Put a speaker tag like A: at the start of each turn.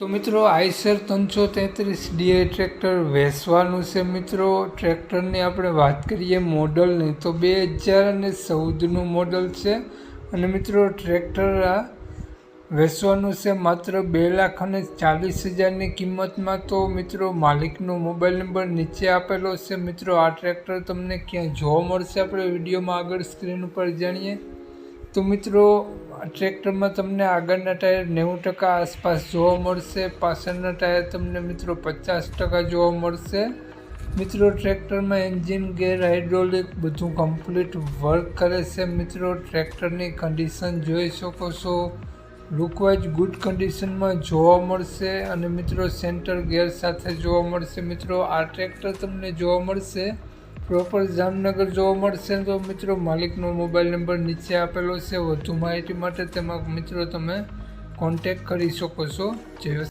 A: તો મિત્રો, આઈસર ત્રણસો તેત્રીસ ડીએ ટ્રેક્ટર વેચવાનું છે મિત્રો. ટ્રેક્ટરની આપણે વાત કરીએ મોડલની, તો બે હજાર અને ચૌદનું મોડલ છે. અને મિત્રો, ટ્રેક્ટર આ વેચવાનું છે માત્ર બે લાખ અને ચાલીસ હજારની કિંમતમાં. તો મિત્રો, માલિકનો મોબાઈલ નંબર નીચે આપેલો છે. મિત્રો, આ ટ્રેક્ટર તમને ક્યાં જોવા મળશે? આપણે વિડીયોમાં આગળ સ્ક્રીન ઉપર જાણીએ. તો મિત્રો ટ્રેક્ટરમાં તમને આગળના ટાયર નેવું ટકા આસપાસ જોવા મળશે. પાછળના ટાયર તમને મિત્રો પચાસ ટકા જોવા મળશે. મિત્રો, ટ્રેક્ટરમાં એન્જિન, ગેર હાઇડ્રોલિક બધું કમ્પ્લીટ વર્ક કરે છે. મિત્રો, ટ્રેક્ટરની કન્ડિશન જોઈ શકો છો. લુકવાઇઝ ગુડ કન્ડિશનમાં જોવા મળશે અને મિત્રો, સેન્ટર ગેર સાથે જોવા મળશે. મિત્રો, આ ટ્રેક્ટર તમને જોવા મળશે. પ્રોપર જામનગર જોવા મળશે તો મિત્રો માલિકનો મોબાઈલ નંબર નીચે આપેલો છે. વધુ માહિતી માટે તેમાં મિત્રો તમે કોન્ટેક્ટ કરી શકો છો. જય